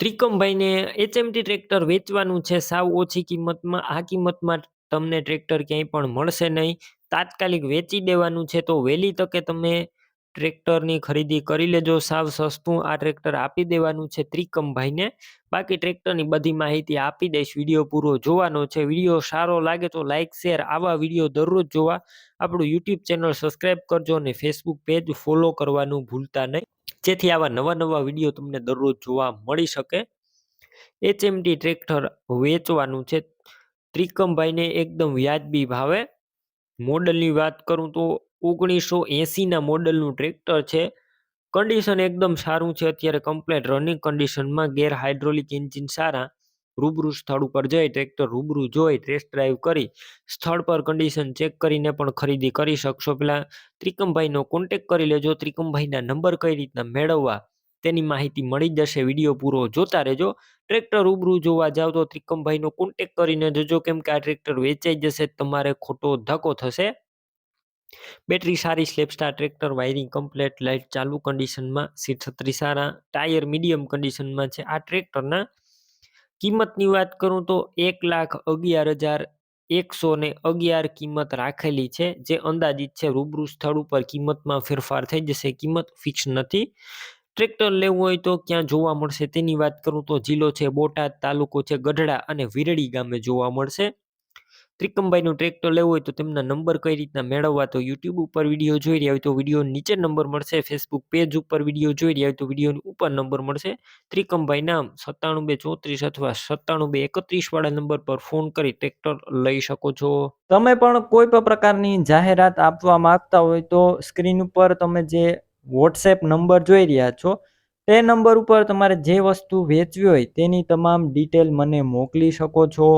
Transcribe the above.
ત્રિકમભાઈને HMT tractor વેચવાનું છે. સાવ ઓછી કિંમતમાં, આ કિંમતમાં તમને ટ્રેક્ટર ક્યાંય પણ મળશે નહીં. તાત્કાલિક વેચી દેવાનું છે તો વહેલી તકે તમે ટ્રેક્ટરની ખરીદી કરી લેજો. સાવ સસ્તું આ ટ્રેક્ટર આપી દેવાનું છે ત્રિકમભાઈને બાકી ટ્રેક્ટરની બધી માહિતી આપી દઈશ. વીડિયો પૂરો જોવાનો છે. વીડિયો સારો લાગે તો લાઇક શેર આવા વીડિયો દરરોજ જોવા. આપણું યુટ્યુબ ચેનલ સબસ્ક્રાઈબ કરજો અને ફેસબુક પેજ ફોલો કરવાનું ભૂલતા નહીં. જેથી આવા નવા નવા વીડિયો તમને દરરોજ જોવા મળી શકે. એચએમડી ટ્રેક્ટર વેચવાનું છે. ત્રિકમભાઈને એકદમ વ્યાજબી ભાવે. મોડલની વાત કરું તો ઓગણીસો એંસીના મોડલનું ટ્રેક્ટર છે. કન્ડિશન એકદમ સારું છે. અત્યારે કમ્પ્લેટ રનિંગ કન્ડિશનમાં ગેર હાઇડ્રોલિક એન્જિન સારા. રૂબરૂ સ્થળ ઉપર જઈ, ટ્રેક્ટર રૂબરૂ જોઈ ટેસ્ટ ડ્રાઈવ કરી, સ્થળ પર કન્ડિશન ચેક કરીને પણ ખરીદી કરી શકશો. પેલા ત્રિકમભાઈનો કોન્ટેક કરી લેજો. ત્રિકમભાઈના નંબર કઈ રીતના મેળવવા તેની માહિતી મળી જશે. વીડિયો પૂરો જોતા રહેજો. ટ્રેક્ટર રૂબરૂ જોવા જાવ તો ત્રિકમભાઈનો કોન્ટેક કરીને જજો કેમ કે આ ટ્રેક્ટર વેચાઈ જશે, તમારે ખોટો ધક્કો થશે. બેટરી સારી સ્લેપસ્ટાર ટ્રેક્ટર વાયરિંગ કમ્પ્લેટ લાઇટ ચાલુ કન્ડિશનમાં સીટ છત્રીસ સારા ટાયર મીડિયમ કન્ડિશનમાં છે. આ ટ્રેક્ટરના કિંમતની વાત કરું તો એક લાખ અગિયાર હજાર એકસો ને અગિયાર કિંમત રાખેલી છે, જે અંદાજિત છે રૂબરૂ સ્થળ ઉપર કિંમતમાં ફેરફાર થઈ જશે. કિંમત ફિક્સ નથી. ટ્રેક્ટર લેવું હોય તો ક્યાં જોવા મળશે તેની વાત કરું તો જિલ્લો છે, બોટાદ તાલુકો છે, ગઢડા અને વિરડી ગામે જોવા મળશે. ત્રિકમભાઈનું ટ્રેક્ટર લેવું હોય તો તેમના નંબર કઈ રીતના મેળવવા? તો યુટ્યુબ ઉપર વીડિયો જોઈ રહ્યા હોય તો વીડિયો નીચે નંબર મળશે. ફેસબુક પેજ ઉપર વીડિયો જોઈ રહ્યા હોય તો વિડીયોની ઉપર નંબર મળશે. ત્રિકમભાઈ નામ સત્તાણું બે ચોત્રીસ અથવા સત્તાણું બે એકત્રીસ વાળા નંબર પર ફોન કરી ટ્રેક્ટર લઈ શકો છો. તમે પણ કોઈ પણ પ્રકારની જાહેરાત આપવા માંગતા હોય તો સ્ક્રીન ઉપર તમે જે વોટ્સએપ નંબર જોઈ રહ્યા છો, તે નંબર ઉપર તમારે જે વસ્તુ વેચવી હોય તેની તમામ ડિટેલ મને મોકલી શકો છો.